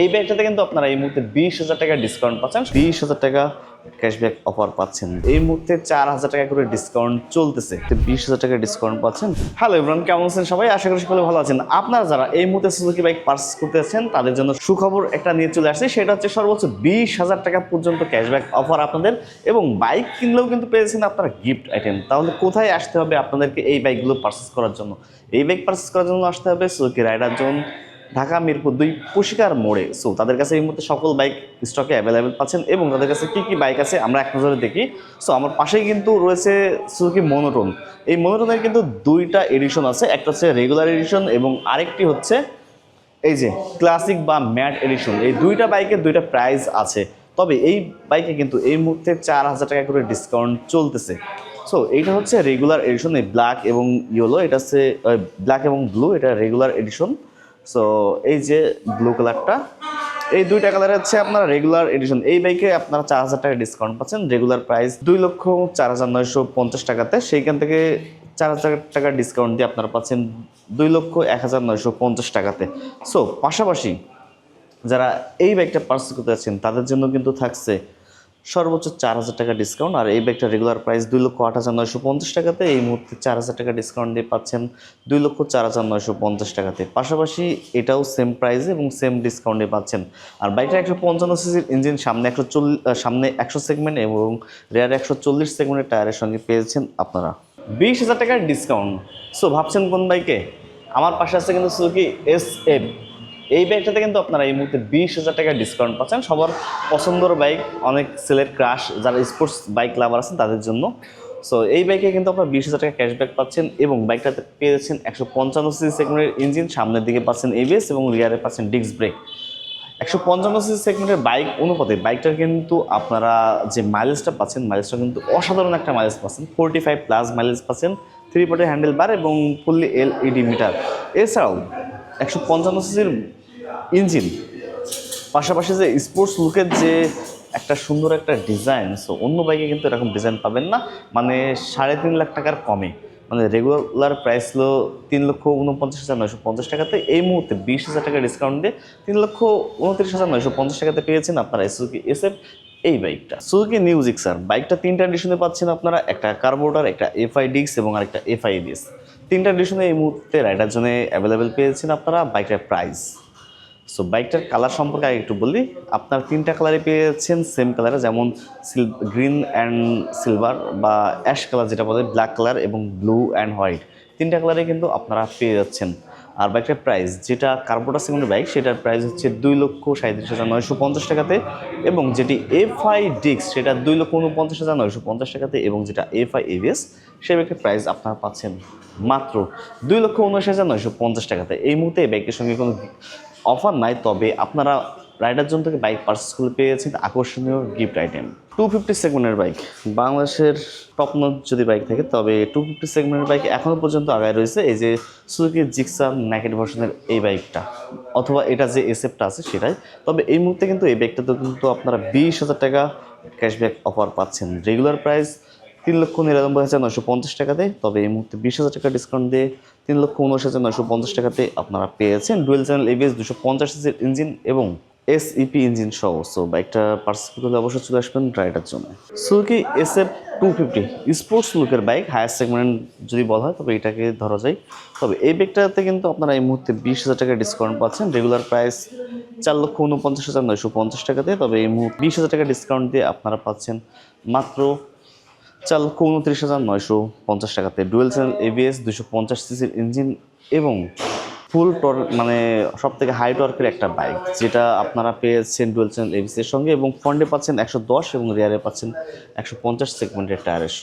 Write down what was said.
এই ব্যাগটাতে কিন্তু আপনারা এই মুহূর্তে বিশ হাজার টাকা ডিসকাউন্ট পাচ্ছেন। বিশ হাজার টাকা ক্যাশব্যাক অফার পাচ্ছেন। এই মুহূর্তে চার হাজার টাকা করে ডিসকাউন্ট চলতেছে। বিশ হাজার টাকা ডিসকাউন্ট পাচ্ছেন। হ্যালো ইমরান কেমন আছেন সবাই? আশা করি সকলে ভালো আছেন। আপনারা যারা এই মুহূর্তে সুজুকি বাইক পার্চেস করতে আছেন তাদের জন্য সুখবর একটা নিয়ে চলে আসছে। সেটা হচ্ছে সর্বোচ্চ বিশ হাজার টাকা পর্যন্ত ক্যাশব্যাক অফার আপনাদের। এবং বাইক কিনলেও কিন্তু পেয়েছেন আপনারা গিফট আইটেম তাহলে কোথায় আসতে হবে আপনাদেরকে এই বাইকগুলো পার্চেস করার জন্য? এই বাইক পার্চেস করার জন্য আসতে হবে Suzuki Rider Zone Dhaka, Mirpur দুই পুশিকার মোড়ে। সো তাদের কাছে এই মুহূর্তে সকল বাইক স্টকে অ্যাভেলেবেল পাচ্ছেন এবং তাদের কাছে কী কী বাইক আছে আমরা এক নজরে দেখি। সো আমার পাশেই কিন্তু রয়েছে সুজুকি মনোটন এই মনোটনের কিন্তু দুইটা এডিশন আছে। একটা হচ্ছে রেগুলার এডিশন এবং আরেকটি হচ্ছে এই যে ক্লাসিক বা ম্যাট এডিশন এই দুইটা বাইকের দুইটা প্রাইস আছে। তবে এই বাইকে কিন্তু এই মুহূর্তে চার হাজার টাকা করে ডিসকাউন্ট চলতেছে। সো এইটা হচ্ছে রেগুলার এডিশন এই ব্ল্যাক এবং ইয়েলো এটা হচ্ছে ব্ল্যাক এবং ব্লু এটা রেগুলার এডিশন সো এই যে ব্লু কালারটা এই দুইটা কালার হচ্ছে আপনার রেগুলার এডিশন এই বাইকে আপনারা চার হাজার টাকা ডিসকাউন্ট পাচ্ছেন রেগুলার প্রাইস দুই লক্ষ চার হাজার নয়শো পঞ্চাশ টাকাতে। সেইখান থেকে চার হাজার টাকা ডিসকাউন্ট দিয়ে আপনারা পাচ্ছেন দুই লক্ষ এক হাজার নয়শো পঞ্চাশ টাকাতে। সো পাশাপাশি যারা এই বাইকটা পার্সেল করতে যাচ্ছেন, তাদের জন্য কিন্তু থাকছে সর্বোচ্চ চার হাজার টাকা ডিসকাউন্ট আর এই ব্যাগটা রেগুলার প্রাইস দুই লক্ষ আট হাজার নয়শো পঞ্চাশ টাকাতে। এই মুহূর্তে চার হাজার টাকা ডিসকাউন্ট দিয়ে পাচ্ছেন দুই লক্ষ চার হাজার নয়শো পঞ্চাশ টাকাতে। পাশাপাশি এটাও সেম প্রাইসে এবং সেম ডিসকাউন্টে পাচ্ছেন। আর বাইকটা একশো পঞ্চান্ন সিসির ইঞ্জিন সামনে একশো চল্লিশ সামনে একশো সেগমেন্ট এবং রেয়ার একশো চল্লিশ সেগমেন্টের টায়ারের সঙ্গে পেয়েছেন আপনারা। বিশ হাজার টাকার ডিসকাউন্ট সো ভাবছেন কোন বাইকে আমার পাশে আছে কিন্তু সুজুকি এস এফ এই বাইকটাতে কিন্তু আপনারা এই মুহূর্তে বিশ হাজার টাকা ডিসকাউন্ট পাচ্ছেন। সবার পছন্দের বাইক অনেক সেলের ক্রাশ যারা স্পোর্টস বাইক লাভার আছেন, তাদের জন্য। সো এই বাইকে কিন্তু আপনারা বিশ হাজার টাকা ক্যাশব্যাক পাচ্ছেন এবং বাইকটাতে পেয়ে যাচ্ছেন একশো পঞ্চান্ন সিসি সেগমেন্টের ইঞ্জিন সামনের দিকে পাচ্ছেন এবিএস এবং রিয়ারে পাচ্ছেন ডিস্ক ব্রেক একশো পঞ্চান্ন সিসি সেগমেন্টের বাইক অনুপাতে বাইকটার কিন্তু আপনারা যে মাইলেজটা পাচ্ছেন মাইলেজটা কিন্তু অসাধারণ একটা মাইলেজ পাচ্ছেন। ফোরটি ফাইভ প্লাস মাইলেজ পাচ্ছেন থ্রি পটের হ্যান্ডেল বার এবং ফুললি এলইডি মিটার এছাড়াও, একশো পঞ্চান্ন সিসির ইঞ্জিন। পাশাপাশি যে স্পোর্টস লুকের যে একটা সুন্দর একটা ডিজাইন সো অন্য বাইকে কিন্তু এরকম ডিজাইন পাবেন না। মানে সাড়ে তিন লাখ টাকার কমে। মানে রেগুলার প্রাইস হলো তিন লক্ষ উনপঞ্চাশ হাজার নয়শো পঞ্চাশ টাকাতে। এই মুহূর্তে বিশ হাজার টাকা ডিসকাউন্ট দিয়ে তিন লক্ষ উনত্রিশ হাজার নয়শো পঞ্চাশ টাকাতে পেয়েছেন আপনারা সুজুকি এসএফ এই বাইকটা সুজুকি নিউজিক স্যার বাইকটা তিনটা এডিশনে পাচ্ছেন আপনারা। একটা কার্বোটার একটা এফআই ডিক্স এবং আরেকটা এফআই এবিএস তিনটা এডিশনে এই মুহূর্তে রাইডার জন্য অ্যাভেলেবেল পেয়েছেন আপনারা। বাইকটার প্রাইস সো বাইকটার কালার সম্পর্কে আগে একটু বলি। আপনার তিনটা কালারে পেয়েছেন সেম কালারে যেমন সিল গ্রিন অ্যান্ড সিলভার বা অ্যাশ কালার যেটা বলে ব্ল্যাক কালার এবং ব্লু অ্যান্ড হোয়াইট তিনটা কালারে কিন্তু আপনারা পেয়ে যাচ্ছেন। আর বাইকটার প্রাইস যেটা কার্বোটা সেগুনের বাইক সেটার প্রাইস হচ্ছে দুই লক্ষ সাঁত্রিশ হাজার নয়শো পঞ্চাশ টাকাতে এবং যেটি এফআই ডিক্স সেটা দুই লক্ষ উনপঞ্চাশ হাজার নয়শো পঞ্চাশ টাকাতে এবং যেটা এফআই এভিএস সেই বাইকের প্রাইস আপনারা পাচ্ছেন মাত্র দুই লক্ষ উনিশ হাজার নয়শো পঞ্চাশ টাকাতে। এই মুহূর্তে এই বাইকের সঙ্গে কোনো অফার নাই, তবে আপনারা রাইডার জোন থেকে বাইক পার্চেস করে পেয়েছেন আকর্ষণীয় গিফট আইটেম। টু ফিফটি সেগমেন্টের বাইক। বাংলাদেশের টপ নচ যদি বাইক থাকে, তবে টু ফিফটি সেগমেন্টের বাইক এখনও পর্যন্ত আগায় রয়েছে। এই যে সুজুকি জিক্সা ন্যাকেট ভার্সনের এই বাইকটা, অথবা এটা যে এসএফটা আছে সেটাই। তবে এই মুহূর্তে কিন্তু এই বাইকটাতে কিন্তু আপনারা বিশ হাজার টাকা ক্যাশব্যাক অফার পাচ্ছেন। রেগুলার প্রাইস তিন লক্ষ নিরানব্বই হাজার নয়শো পঞ্চাশ টাকাতে, তবে এই মুহূর্তে বিশ হাজার টাকা ডিসকাউন্ট দিয়ে তিন লক্ষ উনআশি হাজার নয়শো পঞ্চাশ টাকাতে আপনারা পেয়েছেন। ডুয়েল চ্যানেল এবিএস দুশো পঞ্চাশ সিসির ইঞ্জিন এবং এস ইপি ইঞ্জিন সহ। সো বাইকটা পার্সেল করলে অবশ্যই চলে আসবেন রাইডার জন্য। সুকি S F two fifty sports লুকের বাইক হায়ার সেগমেন্ট যদি বলা হয়, তবে এটাকে ধরা যায়। তবে এই বাইকটাতে কিন্তু আপনারা এই মুহূর্তে বিশ হাজার টাকা ডিসকাউন্ট পাচ্ছেন। রেগুলার প্রাইস চার লক্ষ উনপঞ্চাশ হাজার নয়শো পঞ্চাশ টাকাতে, তবে এই মুহূর্তে বিশ হাজার টাকা ডিসকাউন্ট দিয়ে আপনারা পাচ্ছেন মাত্র চার উনত্রিশ হাজার নয়শো পঞ্চাশ টাকাতে। ডুয়েল চ্যানেল এবিএস দুশো পঞ্চাশ সিসির ইঞ্জিন এবং ফুল টর মানে সব থেকে হাই টর্কের একটা বাইক, যেটা আপনারা পেয়েছেন ডুয়েল চ্যানেল এবিএস এর সঙ্গে এবং ফ্রন্টে পাচ্ছেন একশো দশ এবং রিয়ারে পাচ্ছেন একশো পঞ্চাশ সেগমেন্টের টায়ারের